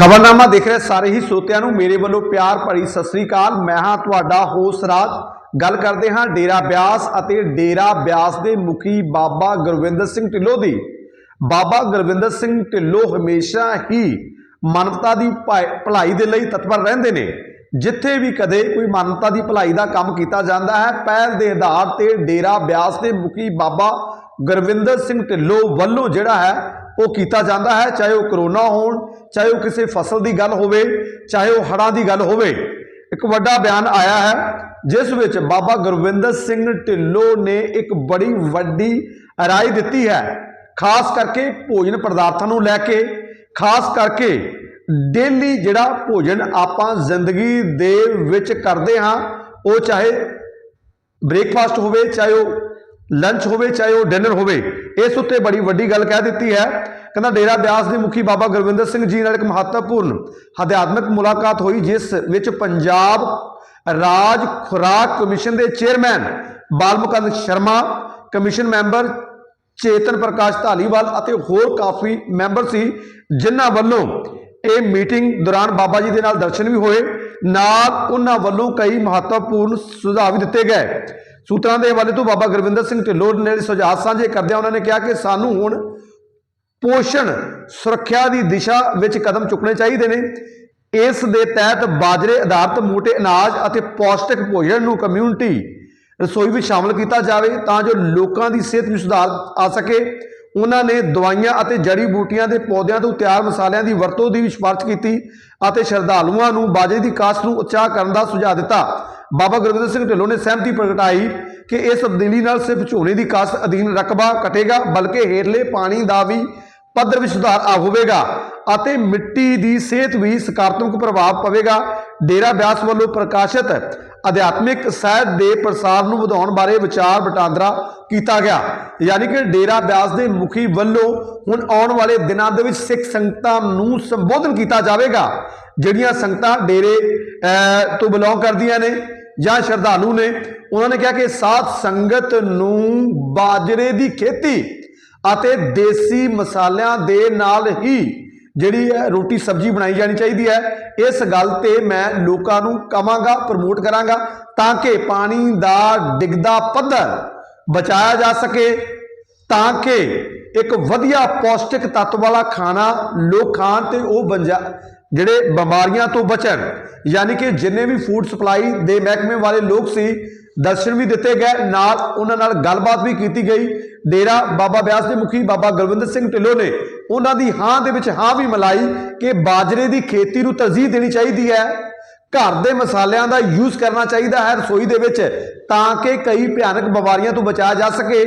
ਖਬਰਨਾਮਾ ਦੇਖ ਰਹੇ, ਸਾਰੇ ਹੀ ਸਰੋਤਿਆਂ ਨੂੰ ਮੇਰੇ ਵੱਲੋਂ ਪਿਆਰ ਭਰੀ ਸਤਿ ਸ੍ਰੀ ਅਕਾਲ। ਮੈਂ ਹਾਂ ਤੁਹਾਡਾ ਹੋਸਟ ਰਾਜ। ਗੱਲ ਕਰਦੇ ਹਾਂ ਡੇਰਾ ਬਿਆਸ ਅਤੇ ਡੇਰਾ ਬਿਆਸ ਦੇ ਮੁਖੀ ਬਾਬਾ ਗੁਰਵਿੰਦਰ ਸਿੰਘ ਢਿੱਲੋਂ ਦੀ। ਬਾਬਾ ਗੁਰਵਿੰਦਰ ਸਿੰਘ ਢਿੱਲੋਂ ਹਮੇਸ਼ਾ ਹੀ ਮਾਨਵਤਾ ਦੀ ਭਾ- ਭਲਾਈ ਦੇ ਲਈ ਤਤਪਰ ਰਹਿੰਦੇ ਨੇ। ਜਿੱਥੇ ਵੀ ਕਦੇ ਕੋਈ ਮਾਨਵਤਾ ਦੀ ਭਲਾਈ ਦਾ ਕੰਮ ਕੀਤਾ ਜਾਂਦਾ ਹੈ, ਪਹਿਲ ਦੇ ਆਧਾਰ ਤੇ ਡੇਰਾ ਬਿਆਸ ਦੇ ਮੁਖੀ ਬਾਬਾ ਗੁਰਵਿੰਦਰ ਸਿੰਘ ਢਿੱਲੋਂ ਵੱਲੋਂ ਜਿਹੜਾ ਹੈ, ਉਹ ਕੀਤਾ ਜਾਂਦਾ ਹੈ। ਚਾਹੇ ਉਹ ਕਰੋਨਾ ਹੋਣ ਚਾਹੇ ਉਹ ਕਿਸੇ ਫਸਲ ਦੀ ਗੱਲ ਹੋਵੇ, ਚਾਹੇ ਉਹ ਹੜ੍ਹਾਂ ਦੀ ਗੱਲ ਹੋਵੇ, ਇੱਕ ਵੱਡਾ ਬਿਆਨ ਆਇਆ ਹੈ, ਜਿਸ ਵਿੱਚ ਬਾਬਾ ਗੁਰਵਿੰਦਰ ਸਿੰਘ ਢਿੱਲੋਂ ਨੇ ਇੱਕ ਬੜੀ ਵੱਡੀ ਰਾਏ ਦਿੱਤੀ ਹੈ। ਖਾਸ ਕਰਕੇ ਭੋਜਨ ਪਦਾਰਥਾਂ ਨੂੰ ਲੈ ਕੇ, ਖਾਸ ਕਰਕੇ ਡੇਲੀ ਜਿਹੜਾ ਭੋਜਨ ਆਪਾਂ ਜ਼ਿੰਦਗੀ ਦੇ ਵਿੱਚ ਕਰਦੇ ਹਾਂ, ਉਹ ਚਾਹੇ ਬ੍ਰੇਕਫਾਸਟ ਹੋਵੇ, ਚਾਹੇ ਉਹ ਲੰਚ ਹੋਵੇ, ਚਾਹੇ ਉਹ ਡਿਨਰ ਹੋਵੇ, ਇਸ ਉੱਤੇ ਬੜੀ ਵੱਡੀ ਗੱਲ ਕਹਿ ਦਿੱਤੀ ਹੈ। ਕਹਿੰਦਾ, ਡੇਰਾ ਬਿਆਸ ਦੇ ਮੁਖੀ ਬਾਬਾ ਗੁਰਵਿੰਦਰ ਸਿੰਘ ਜੀ ਨਾਲ ਇੱਕ ਮਹੱਤਵਪੂਰਨ ਅਧਿਆਤਮਿਕ ਮੁਲਾਕਾਤ ਹੋਈ, ਜਿਸ ਵਿੱਚ ਪੰਜਾਬ ਰਾਜ ਖੁਰਾਕ ਕਮਿਸ਼ਨ ਦੇ chairman Balmukand Sharma, commission member Chetan Prakash Dhaliwal ਅਤੇ ਹੋਰ ਕਾਫੀ ਮੈਂਬਰ ਸੀ, ਜਿਨ੍ਹਾਂ ਵੱਲੋਂ ਇਹ ਮੀਟਿੰਗ ਦੌਰਾਨ ਬਾਬਾ ਜੀ ਦੇ ਨਾਲ ਦਰਸ਼ਨ ਵੀ ਹੋਏ। ਨਾਲ ਉਹਨਾਂ ਵੱਲੋਂ ਕਈ ਮਹੱਤਵਪੂਰਨ ਸੁਝਾਅ ਵੀ ਦਿੱਤੇ ਗਏ। ਸੂਤਰਾਂ ਦੇ ਹਵਾਲੇ ਤੋਂ ਬਾਬਾ ਗੁਰਵਿੰਦਰ ਸਿੰਘ ਢਿੱਲੋਂ ਨੇ ਸੁਝਾਅ ਸਾਂਝੇ ਕਰਦਿਆਂ ਉਹਨਾਂ ਨੇ ਕਿਹਾ ਕਿ ਸਾਨੂੰ ਹੁਣ ਪੋਸ਼ਣ ਸੁਰੱਖਿਆ ਦੀ ਦਿਸ਼ਾ ਵਿੱਚ ਕਦਮ ਚੁੱਕਣੇ ਚਾਹੀਦੇ ਨੇ। ਇਸ ਦੇ ਤਹਿਤ ਬਾਜਰੇ ਆਧਾਰਿਤ ਮੋਟੇ ਅਨਾਜ ਅਤੇ ਪੌਸ਼ਟਿਕ ਭੋਜਨ ਨੂੰ ਕਮਿਊਨਿਟੀ ਰਸੋਈ ਵਿੱਚ ਸ਼ਾਮਲ ਕੀਤਾ ਜਾਵੇ ਤਾਂ ਜੋ ਲੋਕਾਂ ਦੀ ਸਿਹਤ ਵਿੱਚ ਸੁਧਾਰ ਆ ਸਕੇ। ਉਹਨਾਂ ਨੇ ਦਵਾਈਆਂ ਅਤੇ ਜੜੀ ਬੂਟੀਆਂ ਦੇ ਪੌਦਿਆਂ ਤੋਂ ਤਿਆਰ ਮਸਾਲਿਆਂ ਦੀ ਵਰਤੋਂ ਦੀ ਵੀ ਸਿਫਾਰਸ਼ ਕੀਤੀ ਅਤੇ ਸ਼ਰਧਾਲੂਆਂ ਨੂੰ ਬਾਜਰੇ ਦੀ ਕਾਸ਼ਤ ਨੂੰ ਉਤਸ਼ਾਹ ਕਰਨ ਦਾ ਸੁਝਾਅ ਦਿੱਤਾ। ਬਾਬਾ ਗੁਰਵਿੰਦਰ ਸਿੰਘ ਢਿੱਲੋਂ ਨੇ ਸਹਿਮਤੀ ਪ੍ਰਗਟਾਈ ਕਿ ਇਸ ਤਬਦੀਲੀ ਨਾਲ ਸਿਰਫ ਝੋਨੇ ਦੀ ਕਾਸ਼ਤ ਅਧੀਨ ਰਕਬਾ ਘਟੇਗਾ, ਬਲਕਿ ਹੇਠਲੇ ਪਾਣੀ ਦਾ ਵੀ ਪੱਧਰ ਵਿੱਚ ਸੁਧਾਰ ਆ ਹੋਵੇਗਾ ਅਤੇ ਮਿੱਟੀ ਦੀ ਸਿਹਤ ਵੀ ਸਕਾਰਾਤਮਕ ਪ੍ਰਭਾਵ ਪਵੇਗਾ। ਡੇਰਾ ਬਿਆਸ ਵੱਲੋਂ ਪ੍ਰਕਾਸ਼ਿਤ ਅਧਿਆਤਮਿਕ ਸਾਹਿਤ ਦੇ ਪ੍ਰਸਾਰ ਨੂੰ ਵਧਾਉਣ ਬਾਰੇ ਵਿਚਾਰ ਵਟਾਂਦਰਾ ਕੀਤਾ ਗਿਆ। ਯਾਨੀ ਕਿ ਡੇਰਾ ਬਿਆਸ ਦੇ ਮੁਖੀ ਵੱਲੋਂ ਹੁਣ ਆਉਣ ਵਾਲੇ ਦਿਨਾਂ ਦੇ ਵਿੱਚ ਸਿੱਖ ਸੰਗਤਾਂ ਨੂੰ ਸੰਬੋਧਨ ਕੀਤਾ ਜਾਵੇਗਾ, ਜਿਹੜੀਆਂ ਸੰਗਤਾਂ ਡੇਰੇ ਤੋਂ ਬਿਲੋਂਗ ਕਰਦੀਆਂ ਨੇ ਜਾਂ ਸ਼ਰਧਾਲੂ ਨੇ। ਉਹਨਾਂ ਨੇ ਕਿਹਾ ਕਿ ਸਾਧ ਸੰਗਤ ਨੂੰ ਬਾਜਰੇ ਦੀ ਖੇਤੀ ਅਤੇ ਦੇਸੀ ਮਸਾਲਿਆਂ ਦੇ ਨਾਲ ਹੀ ਜਿਹੜੀ ਹੈ ਰੋਟੀ ਸਬਜ਼ੀ ਬਣਾਈ ਜਾਣੀ ਚਾਹੀਦੀ ਹੈ। ਇਸ ਗੱਲ ਤੇ ਮੈਂ ਲੋਕਾਂ ਨੂੰ ਕਵਾਂਗਾ, ਪ੍ਰਮੋਟ ਕਰਾਂਗਾ ਤਾਂ ਕਿ ਪਾਣੀ ਦਾ ਡਿੱਗਦਾ ਪੱਧਰ ਬਚਾਇਆ ਜਾ ਸਕੇ ਤਾਂ ਕਿ ਇੱਕ ਵਧੀਆ ਪੌਸ਼ਟਿਕ ਤੱਤ ਵਾਲਾ ਖਾਣਾ ਲੋਕ ਖਾਣ ਤੇ ਉਹ ਬੰਜਾ ਜਿਹੜੇ ਬਿਮਾਰੀਆਂ ਤੋਂ ਬਚਣ। ਯਾਨੀ ਕਿ ਜਿੰਨੇ ਵੀ ਫੂਡ ਸਪਲਾਈ ਦੇ ਮਹਿਕਮੇ ਵਾਲੇ ਲੋਕ ਸੀ ਦਰਸ਼ਨ ਵੀ ਦਿੱਤੇ ਗਏ, ਨਾਲ ਉਹਨਾਂ ਨਾਲ ਗੱਲਬਾਤ ਵੀ ਕੀਤੀ ਗਈ। ਡੇਰਾ ਬਾਬਾ ਬਿਆਸ ਦੇ ਮੁਖੀ ਬਾਬਾ ਗੁਰਵਿੰਦਰ ਸਿੰਘ ਢਿੱਲੋਂ ਨੇ ਉਹਨਾਂ ਦੀ ਹਾਂ ਦੇ ਵਿੱਚ ਹਾਂ ਵੀ ਮਿਲਾਈ ਕਿ ਬਾਜਰੇ ਦੀ ਖੇਤੀ ਨੂੰ ਤਰਜੀਹ ਦੇਣੀ ਚਾਹੀਦੀ ਹੈ। ਘਰ ਦੇ ਮਸਾਲਿਆਂ ਦਾ ਯੂਜ਼ ਕਰਨਾ ਚਾਹੀਦਾ ਹੈ ਰਸੋਈ ਦੇ ਵਿੱਚ ਤਾਂ ਕਿ ਕਈ ਭਿਆਨਕ ਬਿਮਾਰੀਆਂ ਤੋਂ ਬਚਾਇਆ ਜਾ ਸਕੇ।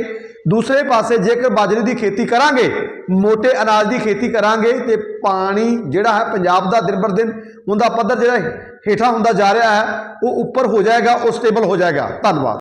ਦੂਸਰੇ ਪਾਸੇ ਜੇਕਰ ਬਾਜਰੇ ਦੀ ਖੇਤੀ ਕਰਾਂਗੇ ਮੋٹے ਅਨਾਜ ਦੀ ਖੇਤੀ ਕਰਾਂਗੇ, ਤੇ ਪਾਣੀ ਜਿਹੜਾ ਹੈ ਪੰਜਾਬ ਦਾ ਦਿਨ ਬਰ ਦਿਨ ਉਹਦਾ ਪੱਧਰ ਜਿਹੜਾ ਹੇਠਾਂ ਹੁੰਦਾ ਜਾ ਰਿਹਾ ਹੈ, ਉਹ ਉੱਪਰ ਹੋ ਜਾਏਗਾ, ਉਹ ਸਟੇਬਲ ਹੋ ਜਾਏਗਾ। ਧੰਨਵਾਦ।